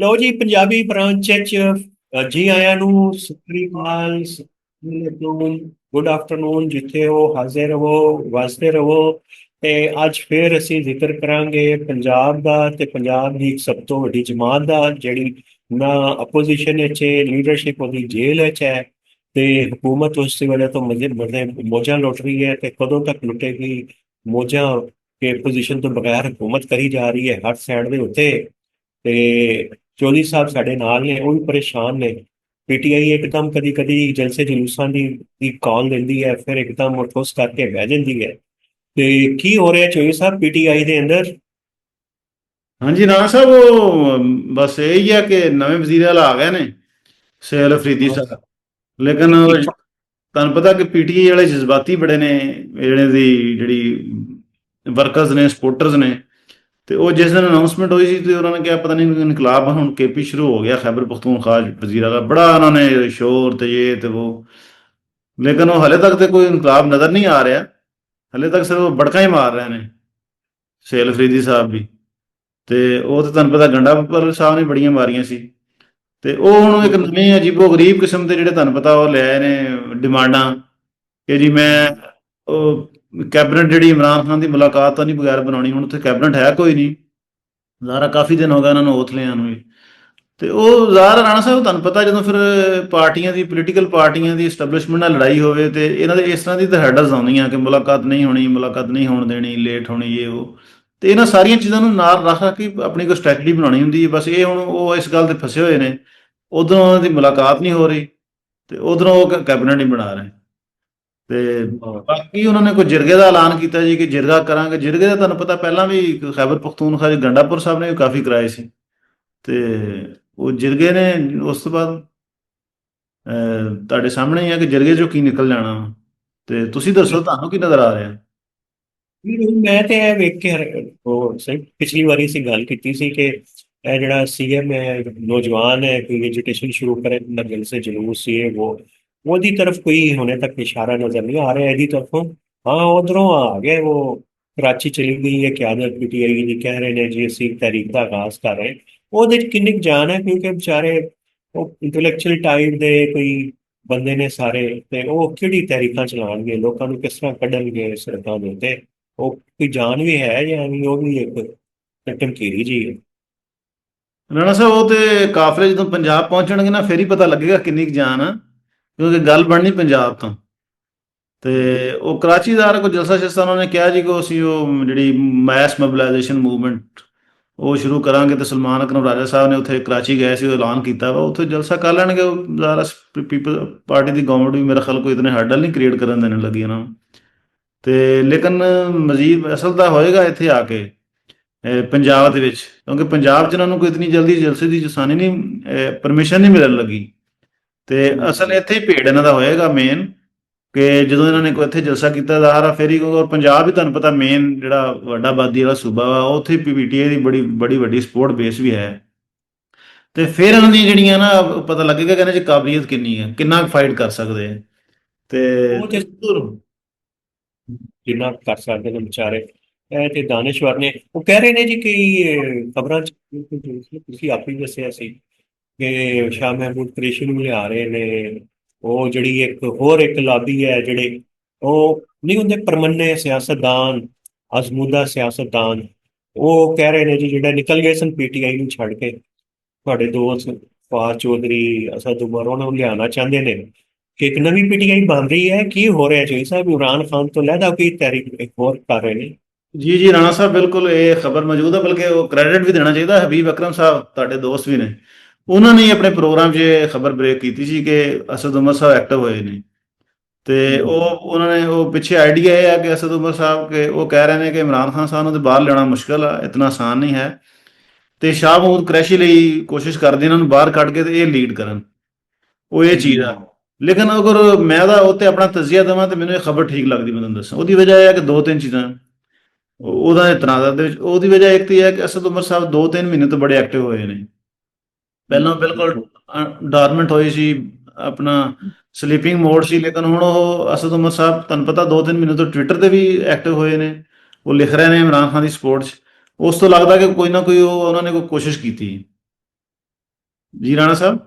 ਲਓ ਜੀ, ਪੰਜਾਬੀ ਬ੍ਰਾਂਚ ਚ ਜੀ ਆਇਆਂ ਨੂੰ ਸਤਿ ਸ੍ਰੀ ਗੁੱਡ ਆਫਟਰਨੂਨ ਜਿੱਥੇ ਹੋ, ਹਾਜ਼ਰ ਹੋ ਵਸਦੇ ਰਹੋ। ਤੇ ਅੱਜ ਫੇਰ ਅਸੀਂ ਜ਼ਿਕਰ ਕਰਾਂਗੇ ਪੰਜਾਬ ਦਾ ਤੇ ਪੰਜਾਬ ਦੀ ਸਭ ਤੋਂ ਵੱਡੀ ਜਮਾਤ ਦਾ, ਜਿਹੜੀ ਨਾ ਆਪੋਜੀਸ਼ਨ ਵਿੱਚ ਲੀਡਰਸ਼ਿਪ ਉਹਦੀ ਜੇਲ੍ਹ ਵਿੱਚ ਹੈ। ਤੇ ਹਕੂਮਤ ਉਸ ਦੀ ਵਜ੍ਹਾ ਤੋਂ ਮਜ਼ੇ ਮਜ਼ੇ ਮੋਜਾਂ ਲੁੱਟ ਰਹੀ ਹੈ ਤੇ ਕਦੋਂ ਤੱਕ ਲੁੱਟੇਗੀ? ਮੋਜਾਂ ਕੇ ਪੋਜੀਸ਼ਨ ਤੋਂ ਬਗੈਰ ਹਕੂਮਤ ਕਰੀ ਜਾ ਰਹੀ ਹੈ ਹਰ ਸਾਈਡ ਦੇ ਉੱਤੇ। ਤੇ ਚੋਲੀ ਸਾਹਿਬ ਸਾਡੇ ਨਾਲ ਨੇ ਉਹ ਵੀ ਪਰੇਸ਼ਾਨ ਨੇ। ਪੀਟੀਆਈ ਇੱਕਦਮ ਕਦੀ ਕਦੀ ਜਲਸੇ ਜਲੂਸਾਂ ਦੀ ਦੀ ਕਾਲ ਦਿੰਦੀ ਹੈ ਫਿਰ ਇੱਕਦਮ ਠੋਸ ਕਰਕੇ ਬਹਿ ਜਾਂਦੀ ਹੈ। ਤੇ ਕੀ ਹੋ ਰਿਹਾ ਚੋਲੀ ਸਾਹਿਬ ਪੀਟੀਆਈ ਦੇ ਅੰਦਰ? ਹਾਂਜੀ ਰਾਣਾ ਸਾਹਿਬ ਉਹ ਬਸ ਇਹ ਹੀ ਹੈ ਕਿ ਨਵੇਂ ਵਜ਼ੀਰ ਆਲਾ ਆ ਗਏ ਨੇ ਸੇਲ ਅਫਰੀਦੀ ਸਾਹਿਬ। ਲੇਕਿਨ ਤੁਹਾਨੂੰ ਪਤਾ ਕਿ ਪੀਟੀਆਈ ਵਾਲੇ ਜਜ਼ਬਾਤੀ ਬੜੇ ਨੇ ਜਿਹੜੇ ਦੀ ਜਿਹੜੀ ਵਰਕਰਸ ਨੇ ਸਪੋਰਟਰਸ ਨੇ। ਤੇ ਉਹ ਜਿਸ ਦਿਨ ਅਨਾਉਂਸਮੈਂਟ ਹੋਈ ਸੀ ਤੇ ਉਹਨਾਂ ਨੇ ਕਿਹਾ, ਪਤਾ ਨਹੀਂ, ਇਨਕਲਾਬ ਹੁਣ ਕੇਪੀ ਸ਼ੁਰੂ ਹੋ ਗਿਆ, ਖੈਬਰ ਪਖਤੂਨਖਵਾ ਵਜ਼ੀਰ ਆਲਾ। ਬੜਾ ਉਹਨਾਂ ਨੇ ਸ਼ੋਰ ਤੇ ਇਹ ਤੇ ਉਹ। ਲੇਕਿਨ ਉਹ ਹਲੇ ਤੱਕ ਤੇ ਕੋਈ ਇਨਕਲਾਬ ਨਜ਼ਰ ਨਹੀਂ ਆ ਰਿਹਾ। ਹਲੇ ਤੱਕ ਸਿਰਫ ਬੜਕਾ ਹੀ ਮਾਰ ਰਹੇ ਨੇ, ਸੇਲ ਅਫਰੀਦੀ ਸਾਹਿਬ ਵੀ। ਤੇ ਉਹ ਤੇ ਤੁਹਾਨੂੰ ਪਤਾ ਗੰਡਾ ਪਰ ਸਾਹਿਬ ਨੇ ਬੜੀਆਂ ਮਾਰੀਆਂ ਸੀ। ਤੇ ਉਹ ਹੁਣ ਇੱਕ ਨਵੇਂ ਅਜੀਬੋ ਗਰੀਬ ਕਿਸਮ ਦੇ ਜਿਹੜੇ ਤੁਹਾਨੂੰ ਪਤਾ ਉਹ ਲੈ ਨੇ, ਡਿਮਾਂਡਾਂ। ਕਿ ਜੀ ਮੈਂ ਉਹ ਕੈਬਨਿਟ ਜਿਹੜੀ ਇਮਰਾਨ ਖਾਨ ਦੀ ਮੁਲਾਕਾਤ ਤਾਂ ਨਹੀਂ ਬਗੈਰ ਬਣਾਉਣੀ, ਹੁਣ ਉੱਥੇ ਕੈਬਨਿਟ ਹੈ ਕੋਈ ਨਹੀਂ। ਜ਼ਾਰਾ ਕਾਫੀ ਦਿਨ ਹੋ ਗਏ ਇਹਨਾਂ ਨੂੰ ਓਥ ਲਿਆਂ ਨੂੰ ਵੀ। ਤੇ ਉਹ ਜ਼ਾਰਾ ਰਾਣਾ ਸਾਹਿਬ, ਤੁਹਾਨੂੰ ਪਤਾ ਜਦੋਂ ਫਿਰ ਪਾਰਟੀਆਂ ਦੀ ਪੋਲੀਟੀਕਲ ਪਾਰਟੀਆਂ ਦੀ ਐਸਟੈਬਲਿਸ਼ਮੈਂਟ ਨਾਲ ਲੜਾਈ ਹੋਵੇ ਤੇ ਇਹਨਾਂ ਦੇ ਇਸ ਤਰ੍ਹਾਂ ਦੀ ਤਾਂ ਹੈਡਰਸ ਆਉਂਦੀਆਂ ਕਿ ਮੁਲਾਕਾਤ ਨਹੀਂ ਹੋਣੀ, ਮੁਲਾਕਾਤ ਨਹੀਂ ਹੋਣ ਦੇਣੀ ਲੇਟ ਹੋਣੀ ਇਹ ਉਹ। ਤੇ ਇਹਨਾਂ ਸਾਰੀਆਂ ਚੀਜ਼ਾਂ ਨੂੰ ਨਾਲ ਰੱਖ ਕੇ ਆਪਣੀ ਕੋਈ ਸਟ੍ਰੈਟਜੀ ਬਣਾਉਣੀ ਹੁੰਦੀ ਹੈ। ਬਸ ਇਹ ਹੁਣ ਉਹ ਇਸ ਗੱਲ ਤੇ ਫਸੇ ਹੋਏ ਨੇ। ਉਧਰੋਂ ਉਹਨਾਂ ਦੀ ਮੁਲਾਕਾਤ ਨਹੀਂ ਹੋ ਰਹੀ ਤੇ ਉਧਰੋਂ ਉਹ ਕੈਬਨਿਟ ਨਹੀਂ ਬਣਾ ਰਹੇ। ਤੇ ਬਾਕੀ ਉਹਨਾਂ ਨੇ ਕੋਈ ਜਿਰਗੇ ਦਾ ਐਲਾਨ ਕੀਤਾ ਜੀ ਕਿ ਜਿਰਗਾ ਕਰਾਂਗੇ। ਜਿਰਗੇ ਦਾ ਤੁਹਾਨੂੰ ਪਤਾ ਪਹਿਲਾਂ ਵੀ ਖੈਬਰ ਪਖਤੂਨਖਵਾ ਦੇ ਗੰਡਾਪੁਰ ਸਾਹਿਬ ਨੇ ਕਾਫੀ ਕਰਾਏ ਸੀ। ਤੇ ਉਹ ਜਿਰਗੇ ਨੇ ਉਸ ਤੋਂ ਬਾਅਦ ਤੁਹਾਡੇ ਸਾਹਮਣੇ ਹੀ ਹੈ ਕਿ ਜਿਰਗੇ ਚੋਂ ਕੀ ਨਿਕਲ ਜਾਣਾ। ਤੇ ਤੁਸੀਂ ਦੱਸੋ ਤੁਹਾਨੂੰ ਕੀ ਨਜ਼ਰ ਆ ਰਿਹਾ? ਮੈਂ ਤੇ ਇਹ ਵੇਖ ਕੇ ਹੈਰਾ- ਉਹ ਸਹੀ ਪਿਛਲੀ ਵਾਰੀ ਅਸੀਂ ਗੱਲ ਕੀਤੀ ਸੀ ਕਿ ਇਹ ਜਿਹੜਾ ਸੀਐਮ ਹੈ ਨੌਜਵਾਨ ਹੈ ਕੋਈ ਐਜੂਕੇਸ਼ਨ ਸ਼ੁਰੂ ਕਰੇ ਨਾ ਜਲਸੇ ਜਲੂਸ ਸੀ ਇਹ ਉਹ ਉਹਦੀ ਤਰਫ ਕੋਈ ਹੁਣੇ ਤੱਕ ਇਸ਼ਾਰਾ ਨਜ਼ਰ ਨਹੀਂ ਆ ਰਿਹਾ ਇਹਦੀ ਤਰਫੋਂ, ਹਾਂ, ਉਧਰੋਂ ਆ ਗਏ, ਉਹ ਕਰਾਚੀ ਚਲੀ ਗਈ ਹੈ ਕਿਆਦਤ ਪੀਟੀਆਈ ਦੀ ਕਹਿ ਰਹੇ ਨੇ, ਜੀ ਅਸੀਂ ਤਹਿਰੀਕ ਦਾ ਆਗਾਜ਼ ਕਰ ਰਹੇ ਉਹਦੇ ਚ ਕਿੰਨੀ ਹੈ, ਕਿਉਂਕਿ ਵਿਚਾਰੇ ਉਹ ਇੰਟੈਲੈਕਚੁਅਲ ਟਾਈਪ ਦੇ ਕੋਈ ਬੰਦੇ ਨੇ ਸਾਰੇ, ਤੇ ਉਹ ਕਿਹੜੀ ਤਹਿਰੀਕਾਂ ਚਲਾਉਣਗੇ, ਲੋਕਾਂ ਨੂੰ ਕਿਸ ਤਰ੍ਹਾਂ ਕੱਢਣਗੇ ਸੜਕਾਂ ਦੇ ਉੱਤੇ? ਉਹ ਕੋਈ ਜਾਨ ਵੀ ਹੈ ਜਾਂ ਉਹ ਵੀ ਇੱਕ ਟਮਕੀਰੀ ਜੀ ਹੈ? ਰਾਣਾ ਸਾਹਿਬ ਉਹ ਤੇ ਕਾਫਲੇ ਜਦੋਂ ਪੰਜਾਬ ਪਹੁੰਚਣਗੇ ਨਾ, ਫੇਰ ਹੀ ਪਤਾ ਲੱਗੇਗਾ ਕਿੰਨੀ ਕੁ ਜਾਨ ਆ। ਕਿਉਂਕਿ ਗੱਲ ਬਣਨੀ ਪੰਜਾਬ ਤੋਂ। ਤੇ ਉਹ ਕਰਾਚੀ ਦਾ ਕੋਈ ਜਲਸਾ ਸ਼ਸਤਾ ਉਹਨਾਂ ਨੇ ਕਿਹਾ ਜੀ ਕਿ ਅਸੀਂ ਉਹ ਜਿਹੜੀ ਮੈਸ ਮੋਬਿਲਾਈਜੇਸ਼ਨ ਮੂਵਮੈਂਟ ਉਹ ਸ਼ੁਰੂ ਕਰਾਂਗੇ ਤੇ ਸਲਮਾਨ ਅਕਰਮ ਰਾਜਾ ਸਾਹਿਬ ਨੇ ਉੱਥੇ ਕਰਾਚੀ ਗਏ ਸੀ, ਉਹ ਐਲਾਨ ਕੀਤਾ ਵਾ, ਉੱਥੇ ਜਲਸਾ ਕਰ ਲੈਣਗੇ ਉਹ ਜ਼ਾਰਾ ਪੀਪਲ ਪਾਰਟੀ ਦੀ ਗਵਰਨਮੈਂਟ ਵੀ ਮੇਰਾ ਖਿਆਲ ਕੋਈ ਇਤਨੇ ਹਰਡਲ ਨਹੀਂ ਕ੍ਰੀਏਟ ਕਰਨ ਦੇਣ ਲੱਗੀ ਇਹਨਾਂ ਨੂੰ। ਤੇ ਲੇਕਿਨ ਮਜ਼ੀਦ ਅਸਲ ਤਾਂ ਹੋਏਗਾ ਇੱਥੇ ਆ ਕੇ ਪੰਜਾਬ ਦੇ ਵਿੱਚ, ਕਿਉਂਕਿ ਪੰਜਾਬ 'ਚ ਇਹਨਾਂ ਨੂੰ ਕੋਈ ਇਤਨੀ ਜਲਦੀ ਜਲਸੇ ਦੀ ਜਸਾਨੀ ਨਹੀਂ ਪਰਮਿਸ਼ਨ ਨਹੀਂ ਮਿਲਣ ਲੱਗੀ। ਤੇ ਅਸਲ ਇੱਥੇ ਹੀ ਭੇੜ ਇਹਨਾਂ ਦਾ ਹੋਏਗਾ ਮੇਨ ਕਿ ਜਦੋਂ ਇਹਨਾਂ ਨੇ ਕੋਈ ਇੱਥੇ ਜਲਸਾ ਕੀਤਾ ਜ਼ਾਹਰਾ, ਫੇਰੀ ਔਰ ਪੰਜਾਬ ਵੀ ਤੁਹਾਨੂੰ ਪਤਾ ਮੇਨ ਜਿਹੜਾ ਵੱਡਾ ਆਬਾਦੀ ਵਾਲਾ ਸੂਬਾ ਵਾ ਉੱਥੇ ਪੀਪੀਟੀਏ ਦੀ ਬੜੀ ਬੜੀ ਵੱਡੀ ਸਪੋਰਟ ਬੇਸ ਵੀ ਹੈ। ਤੇ ਫਿਰ ਇਹਨਾਂ ਦੀਆਂ ਜਿਹੜੀਆਂ ਨਾ, ਪਤਾ ਲੱਗੇਗਾ ਕਿ ਇਹਨਾਂ 'ਚ ਕਾਬਲੀਅਤ ਕਿੰਨੀ ਹੈ, ਕਿੰਨਾ ਫਾਈਟ ਕਰ ਸਕਦੇ ਆ ਤੇ ਉਹ ਤੇ ਜਿੰਨਾ ਕਰ ਸਕਦੇ ਨੇ ਵਿਚਾਰੇ। ਇਹ ਤੇ ਦਾਨਿਸ਼ਵਰ ਨੇ, ਉਹ ਕਹਿ ਰਹੇ ਨੇ ਜੀ ਕਿ ਖਬਰਾਂ ਚ ਤੁਸੀਂ ਆਪ ਹੀ ਦੱਸਿਆ ਸੀ। ਕਿ ਸ਼ਾਹ ਮਹਿਮੂਦ ਕੁਰੈਸ਼ੀ ਨੂੰ ਲਿਆ ਰਹੇ ਨੇ। ਉਹ ਜਿਹੜੀ ਇੱਕ ਹੋਰ ਇੱਕ ਲਾਬੀ ਹੈ ਜਿਹੜੇ ਉਹ ਨਹੀਂ ਹੁੰਦੇ ਪਰਮੰਨੇ ਸਿਆਸਤਦਾਨ, ਅਜ਼ਮੂਦਾ ਸਿਆਸਤਦਾਨ। ਉਹ ਕਹਿ ਰਹੇ ਨੇ ਜੀ ਜਿਹੜਾ ਨਿਕਲ ਗਏ ਸਨ ਪੀਟੀਆਈ ਨੂੰ ਛੱਡ ਕੇ। ਤੁਹਾਡੇ ਦੋਸਤ ਫਾਜ਼ ਚੌਧਰੀ ਅਸਦ ਉਮਰ ਉਹਨਾਂ ਨੂੰ ਲਿਆਉਣਾ ਚਾਹੁੰਦੇ ਨੇ। ਕਿ ਇੱਕ ਨਵੀਂ ਪੀਟੀਆਈ ਬਣ ਰਹੀ ਹੈ, ਕੀ ਹੋ ਰਿਹਾ ਜੀ? ਸਾਹਿਬ, ਇਮਰਾਨ ਖਾਨ ਤੋਂ ਲੈਦਾ ਕੋਈ ਤਹਿਰੀਕ ਇੱਕ ਹੋਰ ਕਰ ਰਹੇ ਨੇ। ਜੀ ਜੀ, ਰਾਣਾ ਸਾਹਿਬ, ਬਿਲਕੁਲ ਇਹ ਖਬਰ ਮੌਜੂਦ ਹੈ, ਬਲਕਿ ਉਹ ਕ੍ਰੈਡਿਟ ਵੀ ਦੇਣਾ ਚਾਹੀਦਾ ਹਬੀਬ ਅਕਰਮ ਸਾਹਿਬ, ਤੁਹਾਡੇ ਦੋਸਤ ਵੀ ਨੇ। ਉਹਨਾਂ ਨੇ ਆਪਣੇ ਪ੍ਰੋਗਰਾਮ 'ਚ ਖਬਰ ਬ੍ਰੇਕ ਕੀਤੀ ਸੀ ਕਿ ਅਸਦ ਉਮਰ ਸਾਹਿਬ ਐਕਟਿਵ ਹੋਏ ਨੇ। ਤੇ ਉਹ ਉਹਨਾਂ ਨੇ ਉਹ ਪਿੱਛੇ ਆਈਡੀਆ ਇਹ ਹੈ ਕਿ ਅਸਦ ਉਮਰ ਸਾਹਿਬ ਕੇ ਉਹ ਕਹਿ ਰਹੇ ਨੇ ਕਿ ਇਮਰਾਨ ਖਾਨ ਸਾਹਿਬ ਨੂੰ ਤੇ ਬਾਹਰ ਲਿਆਉਣਾ ਮੁਸ਼ਕਲ ਆ ਇਤਨਾ ਆਸਾਨ ਨਹੀਂ ਹੈ। ਤੇ ਸ਼ਾਹ ਮਹਮੂਦ ਕੁਰੈਸ਼ੀ ਲਈ ਕੋਸ਼ਿਸ਼ ਕਰਦੇ ਇਹਨਾਂ ਨੂੰ ਬਾਹਰ ਕੱਢ ਕੇ ਤੇ ਇਹ ਲੀਡ ਕਰਨ। ਉਹ ਇਹ ਚੀਜ਼ ਆ। ਲੇਕਿਨ ਅਗਰ ਮੈਂ ਦਾ ਉੱਤੇ ਆਪਣਾ ਤਜਜ਼ੀਆ ਦੇਵਾਂ ਤੇ ਮੈਨੂੰ ਇਹ ਖਬਰ ਠੀਕ ਲੱਗਦੀ ਮੈਂ ਤੁਹਾਨੂੰ ਦੱਸਾਂ। ਉਹਦੀ ਵਜ੍ਹਾ ਇਹ ਹੈ ਕਿ ਦੋ ਤਿੰਨ ਚੀਜ਼ਾਂ। ਉਹ- ਉਹਦਾ ਇਤਰਾਜ਼ਾਂ ਦੇ ਵਿੱਚ ਉਹਦੀ ਵਜ੍ਹਾ ਇੱਕ ਤੇ ਇਹ ਹੈ ਕਿ ਅਸਦ ਉਮਰ ਸਾਹਿਬ ਦੋ ਤਿੰਨ ਮਹੀਨੇ ਤੋਂ ਬੜੇ ਐਕਟਿਵ ਹੋਏ ਨੇ। ਪਹਿਲਾਂ ਬਿਲਕੁਲ ਡਾਰਮੈਂਟ ਹੋਈ ਸੀ ਆਪਣਾ ਸਲੀਪਿੰਗ ਮੋਡ ਸੀ ਲੇਕਿਨ ਹੁਣ ਉਹ ਅਸਦ ਉਮਰ ਸਾਹਿਬ ਤੁਹਾਨੂੰ ਪਤਾ ਦੋ ਤਿੰਨ ਮਹੀਨੇ ਤੋਂ ਟਵਿੱਟਰ ਤੇ ਵੀ ਐਕਟਿਵ ਹੋਏ ਨੇ। ਉਹ ਲਿਖ ਰਹੇ ਨੇ ਇਮਰਾਨ ਖਾਨ ਦੀ ਸਪੋਰਟ 'ਚ ਉਸ ਤੋਂ ਲੱਗਦਾ ਕਿ ਕੋਈ ਨਾ ਕੋਈ ਉਹ ਉਹਨਾਂ ਨੇ ਕੋਈ ਕੋਸ਼ਿਸ਼ ਕੀਤੀ। ਜੀ ਰਾਣਾ ਸਾਹਿਬ?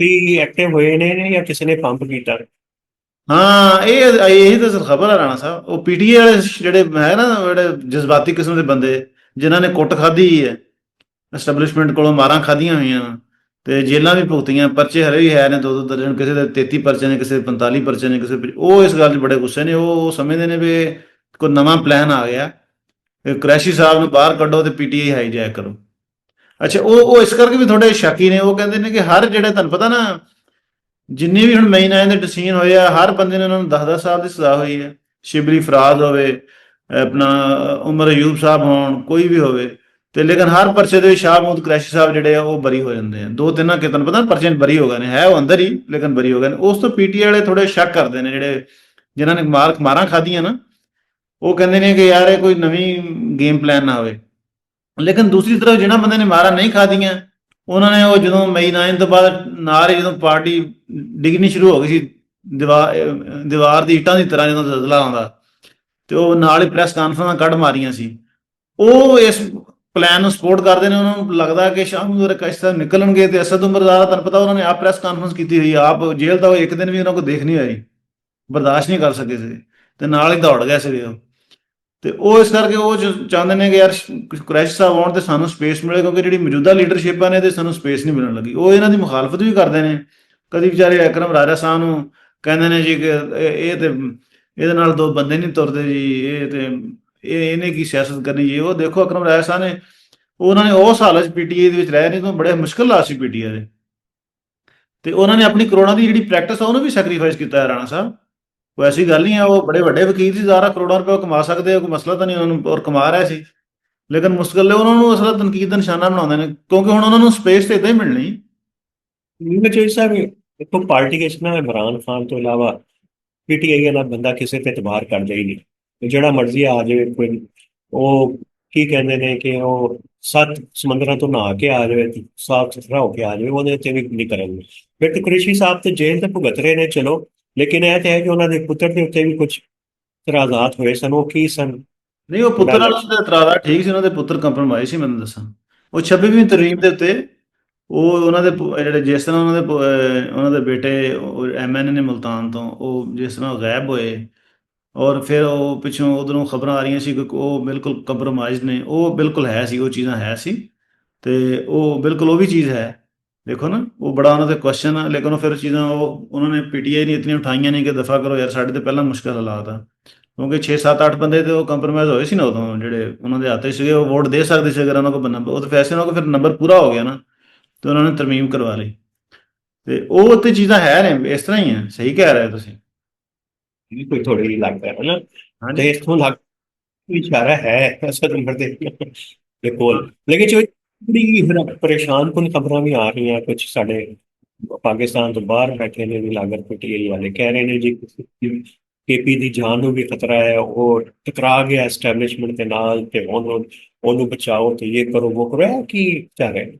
ਵੀ ਐਕਟਿਵ ਹੋਏ ਨੇ ਜਾਂ ਕਿਸੇ ਨੇ ਪੰਪ ਕੀਤਾ? ਹਾਂ ਇਹ ਇਹ ਤਾਂ ਖਬਰ ਆ ਰਾਣਾ ਸਾਹਿਬ। ਉਹ ਪੀਟੀਏ ਵਾਲੇ ਜਿਹੜੇ ਹੈ ਨਾ ਜਿਹੜੇ ਜਜ਼ਬਾਤੀ ਕਿਸਮ ਦੇ ਬੰਦੇ ਜਿਨ੍ਹਾਂ ਨੇ ਕੁੱਟ ਖਾਧੀ ਹੈ ਐਸਟੈਬਲਿਸ਼ਮੈਂਟ ਕੋਲੋਂ ਮਾਰਾਂ ਖਾਧੀਆਂ ਹੋਈਆਂ ਤੇ ਜੇਲਾਂ ਵੀ ਭੁਗਤੀਆਂ, ਪਰਚੇ ਹਰੇ ਵੀ ਹੈ ਨੇ ਦੋ ਦੋ ਦਰਜਨ, ਕਿਸੇ ਦੇ 33 ਪਰਚੇ ਨੇ, ਕਿਸੇ ਦੇ 45 ਪਰਚੇ ਨੇ, ਕਿਸੇ ਉਹ ਇਸ ਗੱਲ 'ਚ ਬੜੇ ਗੁੱਸੇ ਨੇ, ਉਹ ਸਮਝਦੇ ਨੇ ਵੀ ਕੋਈ ਨਵਾਂ ਪਲਾਨ ਆ ਗਿਆ। ਇਹ ਸਾਹਿਬ ਨੂੰ ਬਾਹਰ ਕੱਢੋ ਤੇ ਪੀਟੀਆਈ ਹਾਈਜੈਕ ਕਰੋ। ਅੱਛਾ, ਉਹ ਉਹ ਇਸ ਕਰਕੇ ਵੀ ਥੋੜੇ ਸ਼ੱਕੀ ਨੇ, ਉਹ ਕਹਿੰਦੇ ਨੇ ਕਿ ਹਰ ਜਿਹੜੇ ਤੁਹਾਨੂੰ ਪਤਾ ਨਾ, ਜਿੰਨੇ ਵੀ ਹੁਣ ਮੇਨ ਆਏ ਦੇ ਡਿਸੀਜਨ ਹੋਏ ਆ, ਹਰ ਬੰਦੇ ਨੇ ਉਹਨਾਂ ਨੂੰ 10-10 ਸਾਲ ਦੀ ਸਜ਼ਾ ਹੋਈ ਹੈ। ਸ਼ਿਬਲੀ ਫਰਾਜ਼ ਹੋਵੇ, ਆਪਣਾ ਉਮਰ ਅਯੂਬ ਸਾਹਿਬ ਹੋਣ, ਕੋਈ ਵੀ ਹੋਵੇ ਤੇ ਲੇਕਿਨ ਹਰ ਪਰਚੇ ਦੇ ਵਿੱਚ ਸ਼ਾਹ ਮਹਮੂਦ ਕੁਰੈਸ਼ੀ ਸਾਹਿਬ ਜਿਹੜੇ ਆ, ਉਹ ਬਰੀ ਹੋ ਜਾਂਦੇ ਆ। ਦੋ ਤਿੰਨਾਂ ਕਿ ਤੁਹਾਨੂੰ ਪਤਾ ਪਰਚੇ ਬਰੀ ਹੋ ਗਏ ਨੇ, ਹੈ ਉਹ ਅੰਦਰ ਹੀ, ਲੇਕਿਨ ਬਰੀ ਹੋ ਗਏ ਨੇ। ਉਸ ਤੋਂ ਪੀਟੀਆਈ ਵਾਲੇ ਥੋੜੇ ਸ਼ੱਕ ਕਰਦੇ ਨੇ ਜਿਹੜੇ ਜਿਨ੍ਹਾਂ ਨੇ ਮਾਰ, ਮਾਰਾਂ ਖਾਧੀਆਂ ਨਾ। ਉਹ ਕਹਿੰਦੇ ਨੇ ਕਿ ਯਾਰ ਇਹ ਕੋਈ ਨਵੀਂ ਗੇਮ ਪਲਾਨ ਨਾ ਹੋਵੇ। ਲੇਕਿਨ ਦੂਸਰੀ ਤਰਫ ਜਿਹਨਾਂ ਬੰਦੇ ਨੇ ਮਾਰਾਂ ਨਹੀਂ ਖਾਧੀਆਂ, ਉਹਨਾਂ ਨੇ ਉਹ ਜਦੋਂ ਮਈ 9 ਤੋਂ ਬਾਅਦ ਨਾਲ ਹੀ ਜਦੋਂ ਪਾਰਟੀ ਡਿੱਗਣੀ ਸ਼ੁਰੂ ਹੋ ਗਈ ਸੀ ਦੀਵਾਰ ਦੀਵਾਰ ਦੀ ਇੱਟਾਂ ਦੀ ਤਰ੍ਹਾਂ ਜਦੋਂ ਜ਼ਲਜ਼ਲਾ ਆਉਂਦਾ, ਤੇ ਉਹ ਨਾਲ ਹੀ ਪ੍ਰੈਸ ਕਾਨਫਰੰਸਾਂ ਕੱਢ ਮਾਰੀਆਂ ਸੀ। ਉਹ ਇਸ ਪਲਾਨ ਨੂੰ ਸਪੋਰਟ ਕਰਦੇ ਨੇ, ਉਹਨਾਂ ਨੂੰ ਲੱਗਦਾ ਕਿ ਸ਼ਾਮ ਨੂੰ ਰਕਸ਼ ਸਾਹਿਬ ਨਿਕਲਣਗੇ ਤੇ ਅਸਦ ਉਮਰ ਉਮਰਦਾਰਾ ਤੁਹਾਨੂੰ ਪਤਾ ਉਹਨਾਂ ਨੇ ਆਪ ਪ੍ਰੈਸ ਕਾਨਫਰੰਸ ਕੀਤੀ ਹੋਈ ਆਪ ਜੇਲ੍ਹ ਦਾ ਉਹ ਇੱਕ ਦਿਨ ਵੀ ਉਹਨਾਂ ਕੋਲ ਦੇਖ ਨਹੀਂ ਆਈ ਬਰਦਾਸ਼ਤ ਨਹੀਂ ਕਰ ਸਕੇ ਸੀ ਤੇ ਨਾਲ ਹੀ ਦੌੜ ਗਏ ਸੀਗੇ ਉਹ। ਤੇ ਉਹ ਇਸ ਕਰਕੇ ਉਹ ਚਾਹੁੰਦੇ ਨੇ ਕਿ ਯਾਰ ਕ੍ਰੈਸ਼ ਸਾਹਿਬ ਆਉਣ ਤੇ ਸਾਨੂੰ ਸਪੇਸ ਮਿਲੇ, ਕਿਉਂਕਿ ਜਿਹੜੀ ਮੌਜੂਦਾ ਲੀਡਰਸ਼ਿਪਾਂ ਨੇ ਤੇ ਸਾਨੂੰ ਸਪੇਸ ਨਹੀਂ ਮਿਲਣ ਲੱਗੀ। ਉਹ ਇਹਨਾਂ ਦੀ ਮੁਖਾਲਫਤ ਵੀ ਕਰਦੇ ਨੇ। ਕਦੀ ਵਿਚਾਰੇ ਅਕਰਮ ਰਾਜਾ ਸਾਹਿਬ ਨੂੰ ਕਹਿੰਦੇ ਨੇ ਜੀ ਕਿ ਇਹ ਇਹ ਤੇ, ਇਹਦੇ ਨਾਲ ਦੋ ਬੰਦੇ ਨਹੀਂ ਤੁਰਦੇ ਜੀ, ਇਹ ਤੇ ਇਹ ਇਹਨੇ ਕੀ ਸਿਆਸਤ ਕਰਨੀ ਜੀ? ਉਹ ਦੇਖੋ ਅਕਰਮ ਰਾਏ ਸਾਹਿਬ ਨੇ, ਉਹਨਾਂ ਨੇ ਉਸ ਹਾਲਤ ਪੀਟੀਏ ਦੇ ਵਿੱਚ ਰਹਿ ਨਹੀਂ ਤਾਂ ਬੜੇ ਮੁਸ਼ਕਲ ਹਾਲਾਤ ਸੀ ਪੀਟੀਏ ਦੇ। ਤੇ ਉਹਨਾਂ ਨੇ ਆਪਣੀ ਕਰੋੜਾਂ ਦੀ ਜਿਹੜੀ ਪ੍ਰੈਕਟਿਸ ਆ, ਉਹਨੂੰ ਵੀ ਸੈਕਰੀਫਾਈਸ ਕੀਤਾ ਹੈ ਰਾਣਾ ਸਾਹਿਬ। ਕੋਈ ਐਸੀ ਗੱਲ ਨਹੀਂ ਆ ਉਹ ਬੜੇ ਵੱਡੇ ਵਕੀਲ ਸੀ ਜ਼ਾਰਾ ਕਰੋੜਾਂ ਰੁਪਏ ਕਮਾ ਸਕਦੇ ਆ ਕੋਈ ਮਸਲਾ ਤਾਂ ਨਹੀਂ ਉਹਨਾਂ ਨੂੰ, ਔਰ ਕਮਾ ਰਿਹਾ ਸੀ। ਲੇਕਿਨ ਮੁਸ਼ਕਲ ਹੈ ਉਹਨਾਂ ਨੂੰ ਅਸਲ ਤਨਕੀਦ ਦਾ ਨਿਸ਼ਾਨਾ ਬਣਾਉਂਦੇ ਨੇ, ਕਿਉਂਕਿ ਹੁਣ ਉਹਨਾਂ ਨੂੰ ਸਪੇਸ ਤੇ ਇਦਾਂ ਹੀ ਮਿਲਣੀ। ਮੈਨੂੰ ਚਾਹੀਦਾ ਸਾਹਿਬ ਦੇਖੋ ਪਾਰਟੀ ਵਿੱਚ ਨਾ ਇਮਰਾਨ ਖਾਨ ਤੋਂ ਇਲਾਵਾ, ਪੀਟੀਆਈ ਵਾਲਾ ਬੰਦਾ ਕਿਸੇ ਤੇ ਇਤਬਾਰ ਕਰਦਾ ਹੀ ਨਹੀਂ। ਜਿਹੜਾ ਮਰਜ਼ੀ ਆ ਜਾਵੇ ਕੋਈ ਉਹ ਕੀ ਕਹਿੰਦੇ ਨੇ ਕਿ ਉਹ ਸੱਤ ਸਮੁੰਦਰਾਂ ਤੋਂ ਨਹਾ ਕੇ ਆ ਜਾਵੇ, ਸਾਫ਼ ਸੁਥਰਾ ਹੋ ਕੇ ਆ ਜਾਵੇ, ਉਹਦੇ ਤੇ ਵੀ ਨਹੀਂ ਕਰਨਗੇ। ਫਿਰ ਕੁਰੇਸ਼ੀ ਸਾਹਿਬ ਤੇ ਜੇਲ੍ਹ ਤੇ ਭੁਗਤ ਰਹੇ ਨੇ, ਚਲੋ। ਲੇਕਿਨ ਇਹ ਤੇ ਹੈ ਕਿ ਉਹਨਾਂ ਦੇ ਪੁੱਤਰ ਦੇ ਉੱਤੇ ਵੀ ਕੁਝ ਇਤਰਾਜ਼ਾਤ ਹੋਏ ਸਨ, ਉਹ ਕੀ ਸਨ? ਨਹੀਂ, ਉਹ ਪੁੱਤਰ ਵਾਲਾ ਦਾ ਇਤਰਾਜ਼ਾ ਠੀਕ ਸੀ, ਉਹਨਾਂ ਦੇ ਪੁੱਤਰ ਕੰਪਰਮਾਈਜ਼ ਸੀ, ਮੈਨੂੰ ਦੱਸਾਂ। ਉਹ 26ਵੀਂ ਤਰਮੀਮ ਦੇ ਉੱਤੇ ਉਹ ਉਹਨਾਂ ਦੇ ਜਿਹੜੇ ਜਿਸ ਤਰ੍ਹਾਂ ਉਹਨਾਂ ਦੇ ਉਹਨਾਂ ਦੇ ਬੇਟੇ ਐਮਐਨਏ ਨੇ ਮੁਲਤਾਨ ਤੋਂ, ਉਹ ਜਿਸ ਤਰ੍ਹਾਂ ਗਾਇਬ ਹੋਏ ਔਰ ਫਿਰ ਉਹ ਪਿੱਛੋਂ ਉਧਰੋਂ ਖਬਰਾਂ ਆ ਰਹੀਆਂ ਸੀ ਕਿ ਉਹ ਬਿਲਕੁਲ ਕੰਪਰਮਾਈਜ਼ ਨੇ, ਉਹ ਬਿਲਕੁਲ ਹੈ ਸੀ, ਉਹ ਚੀਜ਼ਾਂ ਹੈ ਸੀ ਤੇ ਉਹ ਬਿਲਕੁਲ ਉਹ ਵੀ ਚੀਜ਼ ਹੈ। ਦੇਖੋ ਨਾ, ਉਹ ਬੜਾ ਉਹਨਾਂ ਤੇ ਕੁਐਸਚਨ ਆ, ਲੇਕਿਨ ਉਹ ਫਿਰ ਚੀਜ਼ਾਂ ਉਹ, ਉਹਨਾਂ ਨੇ ਪੀਟੀਆਈ ਨੇ ਇਤਨੀਆਂ ਉਠਾਈਆਂ ਨਹੀਂ ਕਿ ਦਫਾ ਕਰੋ ਯਾਰ, ਸਾਡੇ ਤੇ ਪਹਿਲਾਂ ਮੁਸ਼ਕਲ ਹਾਲਾਤ ਆ। ਕਿਉਂਕਿ 6 7 8 ਬੰਦੇ ਤੇ ਉਹ ਕੰਪਰੋਮਾਈਜ਼ ਹੋਏ ਸੀ ਨਾ ਉਦੋਂ, ਜਿਹੜੇ ਉਹਨਾਂ ਦੇ ਹੱਥ ਸੀਗੇ, ਉਹ ਵੋਟ ਦੇ ਸਕਦੇ ਸੀ ਅਗਰ ਉਹਨਾਂ ਕੋਲ ਨੰਬਰ ਉਹ ਤਾਂ ਫੈਸਲੇ ਉਹਨਾਂ ਕੋਲ ਫਿਰ ਨੰਬਰ ਪੂਰਾ ਹੋ ਗਿਆ ਨਾ, ਤੇ ਉਹਨਾਂ ਨੇ ਤਰਮੀਮ ਕਰਵਾ ਲਈ। ਤੇ ਉਹ ਤੇ ਚੀਜ਼ਾਂ ਹੈ ਨੇ, ਇਸ ਤਰ੍ਹਾਂ ਹੀ ਹੈ ਸਹੀ ਕਹਿ ਰਹੇ ਹੋ ਤੁਸੀਂ। ਇਹ ਕੋਈ ਥੋੜੀ ਲੱਗਦਾ ਹੈ ਨਾ। ਤੇ ਇਥੋਂ ਲੱਗ ਵਿਚਾਰਾ ਹੈ ਅਸਦ ਉਮਰ ਦੇ ਦੇ ਕੋਲ। ਲੇਕਿਨ ਜੋ ਬੜੀ ਪਰੇਸ਼ਾਨ ਕੁਨ ਖਬਰਾਂ ਵੀ ਆ ਰਹੀਆਂ ਕੁਝ ਸਾਡੇ ਪਾਕਿਸਤਾਨ ਤੋਂ ਬਾਹਰ ਬੈਠੇ ਨੇ ਵੀ ਲਾਗਰ ਪਟਿਆਲੀ ਵਾਲੇ ਕਹਿ ਰਹੇ ਨੇ ਜੀ ਕੇਪੀ ਦੀ ਜਾਨ ਨੂੰ ਵੀ ਖਤਰਾ ਹੈ ਉਹ ਟਕਰਾ ਗਿਆ ਐਸਟੈਬਲਿਸ਼ਮੈਂਟ ਦੇ ਨਾਲ ਤੇ ਉਹਨੂੰ ਉਹਨੂੰ ਬਚਾਓ ਤੇ ਇਹ ਕਰੋ ਉਹ ਕਰੋ ਕੀ ਚਾਹ ਰਹੇ ਨੇ?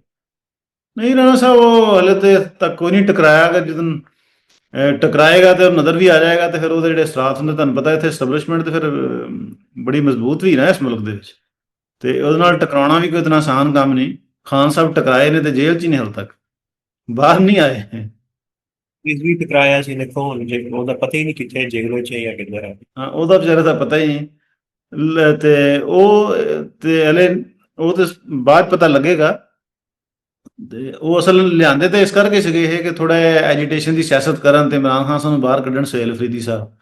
ਨਹੀਂ ਰਾਣਾ ਸਾਹਿਬ ਉਹ ਹਲੇ ਤੇ ਤੱਕ ਕੋਈ ਨਹੀਂ ਟਕਰਾਇਆ ਅਗਰ ਜਦੋਂ ਟਕਰਾਏਗਾ ਤੇ ਨਜ਼ਰ ਵੀ ਆ ਜਾਏਗਾ ਤੇ ਫਿਰ ਉਹਦੇ ਜਿਹੜੇ ਅਸਰਾਤ ਹੁੰਦੇ ਤੁਹਾਨੂੰ ਪਤਾ ਇੱਥੇ ਐਸਟੈਬਲਿਸ਼ਮੈਂਟ ਤੇ ਫਿਰ ਬੜੀ ਮਜ਼ਬੂਤ ਵੀ ਨਾ ਇਸ ਮੁਲਕ ਦੇ ਵਿੱਚ। ਤੇ ਉਹਦੇ ਨਾਲ ਟਕਰਾਉਣਾ ਵੀ ਕੋਈ ਇਤਨਾ ਆਸਾਨ ਕੰਮ ਨਹੀਂ। ਖਾਨ ਸਾਹਿਬ ਟਕਰਾਏ ਨੇ ਤੇ ਜੇਲ੍ਹ 'ਚ ਹੀ ਨੇ ਹਾਲ ਤੱਕ। ਬਾਹਰ ਨਹੀਂ ਆਏ। ਇਸ ਵੀ ਟਕਰਾਇਆ ਸੀ ਦੇਖੋ ਹੁਣ ਜੇ ਉਹਦਾ ਪਤਾ ਹੀ ਨਹੀਂ ਕਿੱਥੇ ਜੇਲ੍ਹ ਚ ਹੈ ਜਾਂ ਕਿੱਧਰ ਹੈ। ਹਾਂ ਉਹਦਾ ਵਿਚਾਰੇ ਦਾ ਪਤਾ ਹੀ ਨਹੀਂ। ਤੇ ਉਹ ਤੇ ਹਲੇ ਉਹ ਤੇ ਬਾਅਦ ਪਤਾ ਲੱਗੇਗਾ। ਤੇ ਉਹ ਅਸਲ ਲਿਆਂਦੇ ਤੇ ਇਸ ਕਰਕੇ ਸੀਗੇ ਇਹ ਕਿ ਥੋੜਾ ਐਜੀਟੇਸ਼ਨ ਦੀ ਸਿਆਸਤ ਕਰਨ ਤੇ ਇਮਰਾਨ ਖਾਨ ਸਾਨੂੰ ਬਾਹਰ ਕੱਢਣ ਸੁਹੇਲ ਅਫਰੀਦੀ ਸਾਹਿਬ।